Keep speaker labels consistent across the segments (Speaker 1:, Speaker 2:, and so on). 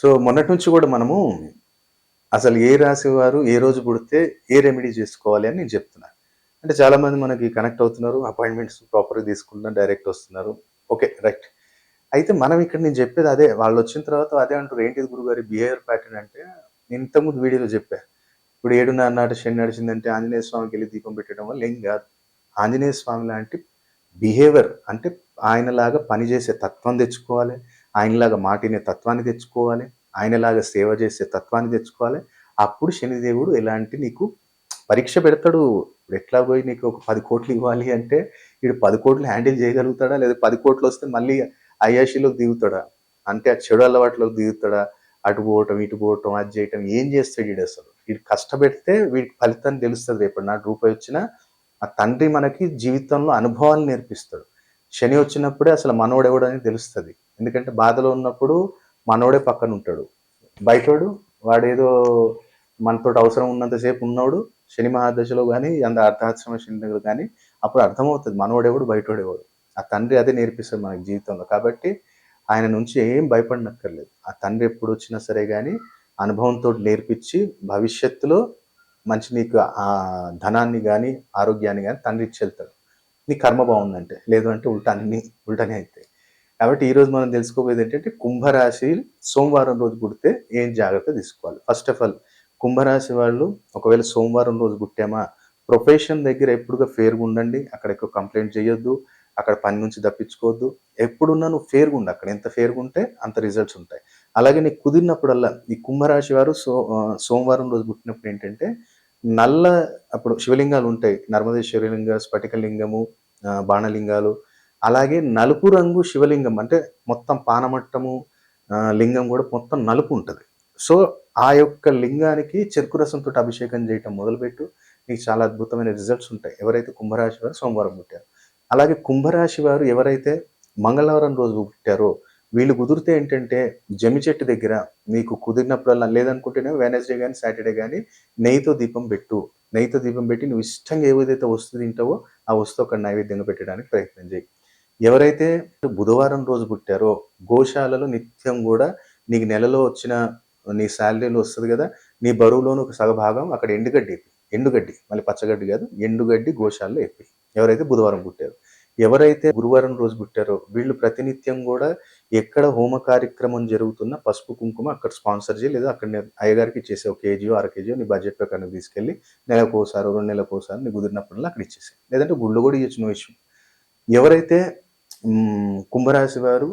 Speaker 1: So మొన్నటి నుంచి కూడా మనము అసలు ఏ రాశి వారు ఏ రోజు పుడితే ఏ రెమెడీ చేసుకోవాలి అని నేను చెప్తున్నా. అంటే చాలామంది మనకి కనెక్ట్ అవుతున్నారు అపాయింట్మెంట్స్ ప్రాపర్గా తీసుకుంటున్నారు డైరెక్ట్ వస్తున్నారు. ఓకే రైట్ అయితే మనం ఇక్కడ నేను చెప్పేది అదే వాళ్ళు వచ్చిన తర్వాత అదే అంటారు ఏంటిది గురుగారి బిహేవియర్ ప్యాటర్న్ అంటే నేను ఇంతకుముందు వీడియోలో చెప్పా. ఇప్పుడు ఏడున్నర నాటి శని నడిచిందంటే ఆంజనేయ స్వామికి వెళ్ళి దీపం పెట్టడం వల్ల ఏం కాదు. ఆంజనేయ స్వామి లాంటి బిహేవియర్ అంటే ఆయనలాగా పనిచేసే తత్వం తెచ్చుకోవాలి. ఆయనలాగా మాటినే తత్వాన్ని తెచ్చుకోవాలి ఆయనలాగా సేవ చేసే తత్వాన్ని తెచ్చుకోవాలి. అప్పుడు శనిదేవుడు ఎలాంటి నీకు పరీక్ష పెడతాడు. ఎట్లా పోయి నీకు ఒక పది కోట్లు ఇవ్వాలి అంటే వీడు పది కోట్లు హ్యాండిల్ చేయగలుగుతాడా? లేదా పది కోట్లు వస్తే మళ్ళీ అయాషిలోకి దిగుతాడా? అంటే ఆ చెడు అలవాట్లోకి దిగుతాడా? అటు పోవటం ఇటు పోవటం అది చేయటం ఏం చేస్తాడు వీడు అసలు? వీడు కష్టపెడితే వీడికి ఫలితం తెలుస్తుంది రేపు నా రూపాయి వచ్చినా ఆ తండ్రి మనకి జీవితంలో అనుభవాలు నేర్పిస్తాడు. శని వచ్చినప్పుడే అసలు మనోడెవడని తెలుస్తుంది. ఎందుకంటే బాధలో ఉన్నప్పుడు మనోడే పక్కన ఉంటాడు. బయటోడు వాడేదో మనతో అవసరం ఉన్నంతసేపు ఉన్నాడు శని మహాదశలో కానీ అంత అర్ధాశ్రమ శని దగ్గర కానీ అప్పుడు అర్థమవుతుంది మనోడెవడు బయటోడేవాడు ఆ తండ్రి అదే నేర్పిస్తాడు మనకి జీవితంలో. కాబట్టి ఆయన నుంచి ఏం భయపడనక్కర్లేదు. ఆ తండ్రి ఎప్పుడు వచ్చినా సరే కానీ అనుభవంతో నేర్పించి భవిష్యత్తులో మంచి నీకు ఆ ధనాన్ని కానీ ఆరోగ్యాన్ని కానీ తండ్రి ఇచ్చి వెళ్తాడు. నీ కర్మ బాగుందంటే లేదు అంటే ఉల్టా అన్ని ఉల్టానే అవుతాయి కాబట్టి ఈరోజు మనం తెలుసుకోబోయేది ఏంటంటే కుంభరాశి సోమవారం రోజు పుడితే ఏం జాగ్రత్త తీసుకోవాలి? ఫస్ట్ ఆఫ్ ఆల్ కుంభరాశి వాళ్ళు ఒకవేళ సోమవారం రోజు పుట్టామా? ప్రొఫెషన్ దగ్గర ఎప్పుడుగా ఫేర్గా ఉండండి. అక్కడ ఎక్కువ కంప్లైంట్ చేయొద్దు. అక్కడ పని నుంచి తప్పించుకోవద్దు. ఎప్పుడున్నా నువ్వు ఫేర్గా ఉండు. అక్కడ ఎంత ఫేర్గా ఉంటే అంత రిజల్ట్స్ ఉంటాయి. అలాగే నీకు కుదిరినప్పుడల్లా ఈ కుంభరాశి వారు సో సోమవారం రోజు పుట్టినప్పుడు ఏంటంటే నల్ల అప్పుడు శివలింగాలు ఉంటాయి. నర్మదేశ్వర శివలింగ స్ఫటికలింగము బాణలింగాలు అలాగే నలుపు రంగు శివలింగం అంటే మొత్తం పానమట్టము లింగం కూడా మొత్తం నలుపు ఉంటుంది. సో ఆ యొక్క లింగానికి చెరుకు రసంతో అభిషేకం చేయటం మొదలుపెట్టు. నీకు చాలా అద్భుతమైన రిజల్ట్స్ ఉంటాయి. ఎవరైతే కుంభరాశి వారు సోమవారం పుట్టారు. అలాగే కుంభరాశి వారు ఎవరైతే మంగళవారం రోజు పుట్టారో వీళ్ళు కుదిరితే ఏంటంటే జమి చెట్టు దగ్గర నీకు కుదిరినప్పుడల్లా లేదనుకుంటేనే వెనస్డే కానీ సాటర్డే కానీ నెయ్యితో దీపం పెట్టు. నెయ్యితో దీపం పెట్టి నువ్వు ఇష్టంగా ఏదైతే వస్తువు తింటావో ఆ వస్తువు అక్కడ నైవేద్యంగా పెట్టడానికి ప్రయత్నం చేయి. ఎవరైతే బుధవారం రోజు పుట్టారో గోశాలలో నిత్యం కూడా నీకు నెలలో వచ్చిన నీ శాలరీలో వస్తుంది కదా నీ బరువులోని ఒక సగభాగం అక్కడ ఎండుగడ్డి ఎప్పి ఎండుగడ్డి మళ్ళీ పచ్చగడ్డి కాదు ఎండుగడ్డి గోశాలలో ఎప్పి ఎవరైతే బుధవారం పుట్టారు. ఎవరైతే గురువారం రోజు పుట్టారో వీళ్ళు ప్రతినిత్యం కూడా ఎక్కడ హోమ కార్యక్రమం జరుగుతున్న పసుపు కుంకుమ అక్కడ స్పాన్సర్ చేయి లేదా అక్కడ అయ్యగారికి ఇచ్చేసే ఒక కేజీయో అర కేజీయో నీ బడ్జెట్ ప్రకారం తీసుకెళ్ళి నెలకు రెండు నెలకోసారి నీ కుదిరినప్పుడల్లా అక్కడ ఇచ్చేసాయి. లేదంటే గుళ్ళు కూడా ఇవ్వచ్చు నో ఇష్యూ. ఎవరైతే కుంభరాశి వారు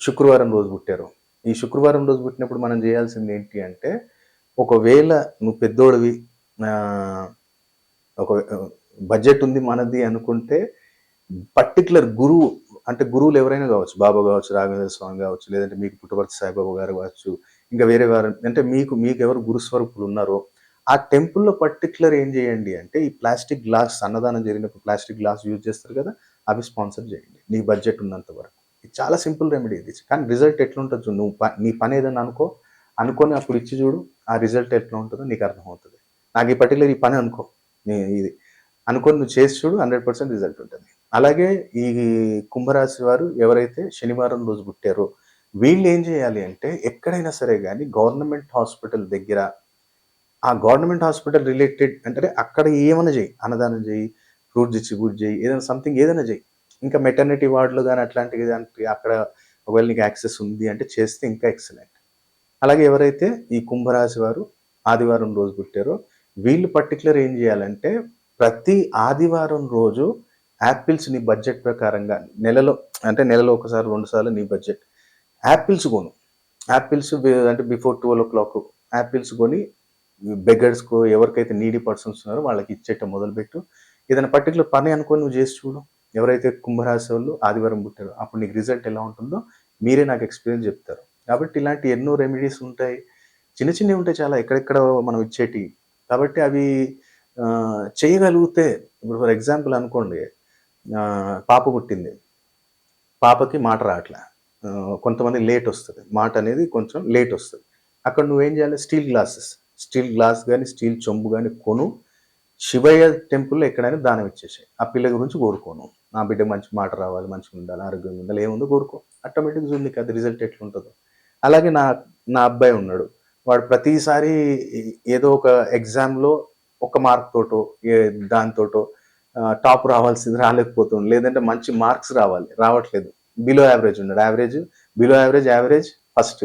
Speaker 1: శుక్రవారం రోజు పుట్టారు. ఈ శుక్రవారం రోజు పుట్టినప్పుడు మనం చేయాల్సింది ఏంటి అంటే ఒకవేళ నువ్వు పెద్దోడివి ఒక బడ్జెట్ ఉంది మనది అనుకుంటే పర్టికులర్ గురువు అంటే గురువులు ఎవరైనా కావచ్చు బాబా కావచ్చు రాఘవేంద్ర స్వామి కావచ్చు లేదంటే మీకు పుట్టపర్తి సాయిబాబా గారు కావచ్చు ఇంకా వేరే వారు అంటే మీకు మీకు ఎవరు గురుస్వరూపులు ఉన్నారో ఆ టెంపుల్లో పర్టికులర్ ఏం చేయండి అంటే ఈ ప్లాస్టిక్ గ్లాస్ అన్నదానం జరిగినప్పుడు ప్లాస్టిక్ గ్లాస్ యూజ్ చేస్తారు కదా అవి స్పాన్సర్ చేయండి. నీ బడ్జెట్ ఉన్నంత వరకు. ఇది చాలా సింపుల్ రెమెడీ ఇది. కానీ రిజల్ట్ ఎట్లా ఉంటుంది నువ్వు ప- నీ పని ఏదైనా అనుకో. అనుకొని అప్పుడు ఇచ్చి చూడు. ఆ రిజల్ట్ ఎట్లా ఉంటుందో నీకు అర్థమవుతుంది. నాకు ఈ పర్టికులర్ ఈ పని అనుకో. నీ- ఇది. అనుకొని నువ్వు చేసి చూడు. హండ్రెడ్ పర్సెంట్ రిజల్ట్ ఉంటుంది. అలాగే ఈ కుంభరాశి వారు ఎవరైతే శనివారం రోజు పుట్టారో వీళ్ళు ఏం చేయాలి అంటే ఎక్కడైనా సరే కానీ గవర్నమెంట్ హాస్పిటల్ దగ్గర ఆ గవర్నమెంట్ హాస్పిటల్ రిలేటెడ్ అంటే అక్కడ ఏమైనా చేయి. అన్నదానం చేయి. ఫ్రూట్ డిస్ట్రిబ్యూట్ చేయి ఏదైనా సంథింగ్ ఏదైనా చేయి ఇంకా మెటర్నిటీ వార్డులు కానీ అట్లాంటివి దానికి అక్కడ ఒకవేళ నీకు యాక్సెస్ ఉంది అంటే చేస్తే ఇంకా ఎక్సలెంట్ అలాగే ఎవరైతే ఈ కుంభరాశి వారు ఆదివారం రోజు పుట్టారో వీళ్ళు పర్టికులర్ ఏం చేయాలంటే ప్రతి ఆదివారం రోజు యాపిల్స్ నీ బడ్జెట్ ప్రకారంగా నెలలో అంటే నెలలో ఒకసారి రెండుసార్లు నీ బడ్జెట్ యాపిల్స్ కొను. యాపిల్స్ అంటే before twelve o'clock apples కొని బెగర్స్కో ఎవరికైతే నీడీ పర్సన్స్ ఉన్నారో వాళ్ళకి ఇచ్చేట మొదలుపెట్టు. ఏదైనా పర్టికులర్ పని అనుకొని నువ్వు చేసి చూడు. ఎవరైతే కుంభరాశి వాళ్ళు ఆదివారం పుట్టారో అప్పుడు నీకు రిజల్ట్ ఎలా ఉంటుందో మీరే నాకు ఎక్స్పీరియన్స్ చెప్తారు. కాబట్టి ఇలాంటి ఎన్నో రెమెడీస్ ఉంటాయి. చిన్న చిన్నవి ఉంటాయి చాలా ఎక్కడెక్కడ మనం ఇచ్చేటి కాబట్టి అవి చేయగలిగితే ఇప్పుడు ఫర్ ఎగ్జాంపుల్ అనుకోండి పాప పుట్టింది. పాపకి మాట రావట్లే. కొంతమంది లేట్ వస్తుంది. మాట అనేది కొంచెం లేట్ వస్తుంది. అక్కడ నువ్వేం చేయాలి? స్టీల్ గ్లాసెస్ స్టీల్ గ్లాస్ కానీ స్టీల్ చెంబు కానీ కొను. శివయ్య టెంపుల్లో ఎక్కడైనా దానం ఇచ్చేసాయి. ఆ పిల్ల గురించి కోరుకోను. నా బిడ్డ మంచి మాట రావాలి మంచిగా ఉండాలి ఆరోగ్యంగా ఉండాలి ఏముందో కోరుకో. ఆటోమేటిక్గా ఉంది కదా రిజల్ట్ ఎట్లా ఉంటుందో అలాగే నా నా అబ్బాయి ఉన్నాడు. వాడు ప్రతిసారి ఏదో ఒక ఎగ్జామ్లో ఒక మార్క్ తోటో ఏ దానితోటో టాప్ రావాల్సింది రాలేకపోతుంది. లేదంటే మంచి మార్క్స్ రావాలి రావట్లేదు. బిలో యావరేజ్ ఉన్నాడు. Average below average average first.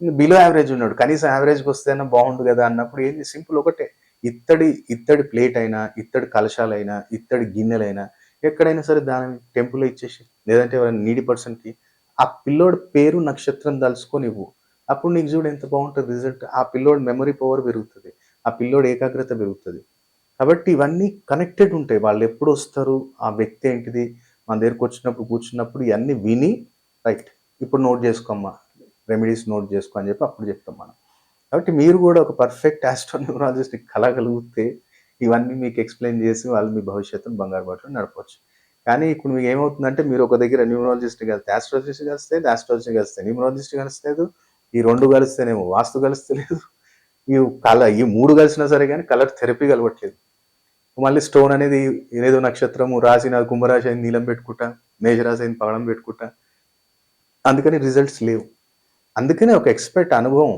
Speaker 1: Below average ఉన్నాడు. కనీసం యావరేజ్కి వస్తేనే బాగుండు కదా అన్నప్పుడు ఏంది? సింపుల్ ఒకటే. ఇత్తడి ఇత్తడి ప్లేట్ అయినా ఇత్తడి కలశాలైనా ఇత్తడి గిన్నెలైనా ఎక్కడైనా సరే దాని టెంపుల్ ఇచ్చేసి లేదంటే నీడి పర్సన్కి ఆ పిల్లోడి పేరు నక్షత్రం దలుచుకొని ఇవ్వు అప్పుడు నీకు చూడు ఎంత బాగుంటుంది రిజల్ట్. ఆ పిల్లోడి మెమరీ పవర్ పెరుగుతుంది. ఆ పిల్లోడి ఏకాగ్రత పెరుగుతుంది. కాబట్టి ఇవన్నీ కనెక్టెడ్ ఉంటాయి. వాళ్ళు ఎప్పుడు వస్తారు? ఆ వ్యక్తి ఏంటిది? మన దగ్గరకు వచ్చినప్పుడు కూర్చున్నప్పుడు ఇవన్నీ విని రైట్ ఇప్పుడు నోట్ చేసుకోమ్మా. రెమెడీస్ నోట్ చేసుకో అని చెప్పి అప్పుడు చెప్తాం మనం. కాబట్టి మీరు కూడా ఒక పర్ఫెక్ట్ ఆస్ట్రోన్యూరాలజిస్ట్ కలగలిగితే ఇవన్నీ మీకు ఎక్స్ప్లెయిన్ చేసి వాళ్ళు మీ భవిష్యత్తును బంగారు బాటలో నడపవచ్చు కానీ ఇప్పుడు మీకు ఏమవుతుందంటే మీరు ఒక దగ్గర న్యూమరాలజిస్ట్ కలిస్తే ఆస్ట్రాలజిస్ట్ కలిస్తే ఆస్ట్రాలజీ కలిస్తే న్యూమరాలజిస్ట్ కలిస్తలేదు ఈ రెండు కలిస్తేనేమో వాస్తు కలిస్తలేదు ఈ కళ ఈ మూడు కలిసినా సరే కానీ కలర్ థెరపీ కలవట్లేదు మళ్ళీ స్టోన్ అనేది ఏదో నక్షత్రము రాసిన నా కుంభరాశి అయింది నీలం పెట్టుకుంటా మేషరాశి అయింది పగడం పెట్టుకుంటా. అందుకని రిజల్ట్స్ లేవు. అందుకనే ఒక ఎక్స్పర్ట్ అనుభవం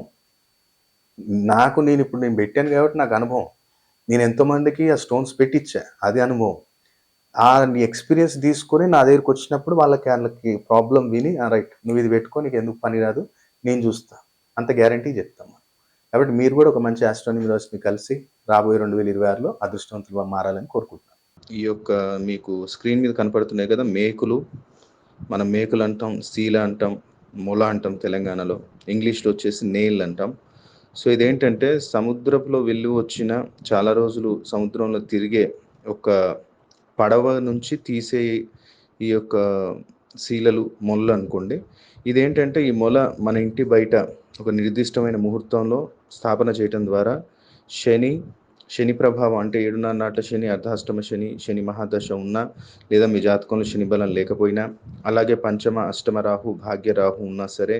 Speaker 1: నాకు నేను ఇప్పుడు నేను పెట్టాను కాబట్టి నాకు అనుభవం. నేను ఎంతోమందికి ఆ స్టోన్స్ పెట్టించా అది అనుభవం. ఆ ఎక్స్పీరియన్స్ తీసుకొని నా దగ్గరికి వచ్చినప్పుడు వాళ్ళకి వాళ్ళకి ప్రాబ్లం విని రైట్ నువ్వు ఇది పెట్టుకో నీకు ఎందుకు పని రాదు నేను చూస్తా. అంత గ్యారంటీ చెప్తాం కాబట్టి మీరు కూడా ఒక మంచి ఆస్ట్రానమీ కలిసి రాబోయే రెండు వేల ఇరవై ఆరులో అదృష్టవంతులుగా మారాలని కోరుకుంటున్నాను.
Speaker 2: ఈ యొక్క మీకు స్క్రీన్ మీద కనపడుతున్నాయి కదా మేకులు. మనం మేకులు అంటాం సీల అంటాం మొల అంటాం తెలంగాణలో. ఇంగ్లీష్లో వచ్చేసి నేల్ అంటాం. సో ఇదేంటంటే సముద్రంలో వెళ్ళి వచ్చిన చాలా రోజులు సముద్రంలో తిరిగే ఒక పడవ నుంచి తీసే ఈ యొక్క శీలలు మొల్ల అనుకోండి. ఇదేంటంటే ఈ మొల మన ఇంటి బయట ఒక నిర్దిష్టమైన ముహూర్తంలో స్థాపన చేయటం ద్వారా శని శని ప్రభావం అంటే ఏడున్నర నాట్ల శని అర్ధాష్టమ శని శని మహాదశ ఉన్నా లేదా మీ జాతకంలో శని బలం లేకపోయినా అలాగే పంచమ అష్టమ రాహు భాగ్య రాహు ఉన్నా సరే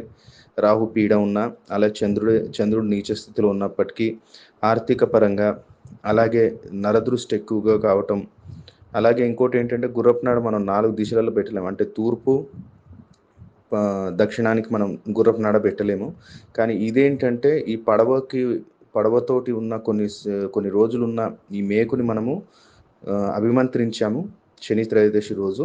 Speaker 2: రాహు పీడ ఉన్నా అలా చంద్రుడు చంద్రుడు నీచ స్థితిలో ఉన్నప్పటికీ ఆర్థిక పరంగా అలాగే నరదృష్టి ఎక్కువగా కావటం. అలాగే ఇంకోటి ఏంటంటే గుర్రపునాడు మనం నాలుగు దిశలలో పెట్టలేము. అంటే తూర్పు దక్షిణానికి మనం గుర్రపు నాడ పెట్టలేము. కానీ ఇదేంటంటే ఈ పడవకి పడవతోటి ఉన్న కొన్ని కొన్ని రోజులున్న ఈ మేకుని మనము అభిమంత్రించాము. శని త్రయోదశి రోజు.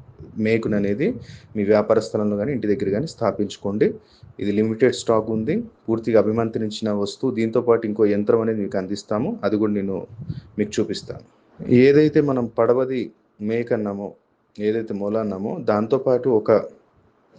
Speaker 2: మేకున్ అనేది మీ వ్యాపార స్థలంలో కానీ ఇంటి దగ్గర కానీ స్థాపించుకోండి. ఇది లిమిటెడ్ స్టాక్ ఉంది. పూర్తిగా అభిమంత్రించిన వస్తువు దీంతో పాటు ఇంకో యంత్రం అనేది మీకు అందిస్తాము. అది కూడా నేను మీకు చూపిస్తాను. ఏదైతే మనం పడవది మేక అన్నామో ఏదైతే మూల అన్నామో దాంతోపాటు ఒక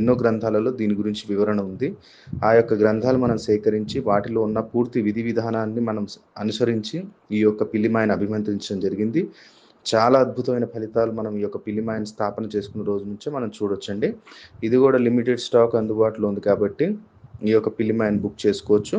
Speaker 2: ఎన్నో గ్రంథాలలో దీని గురించి వివరణ ఉంది. ఆ యొక్క గ్రంథాలు మనం సేకరించి వాటిలో ఉన్న పూర్తి విధి విధానాన్ని మనం అనుసరించి ఈ యొక్క పిల్లిమాయను అభిమంత్రించడం జరిగింది. చాలా అద్భుతమైన ఫలితాలు మనం ఈ యొక్క పిల్లిమాయను స్థాపన చేసుకున్న రోజు నుంచే మనం చూడొచ్చండి. ఇది కూడా లిమిటెడ్ స్టాక్ అందుబాటులో ఉంది కాబట్టి ఈ యొక్క పిల్లిమాయను బుక్ చేసుకోవచ్చు.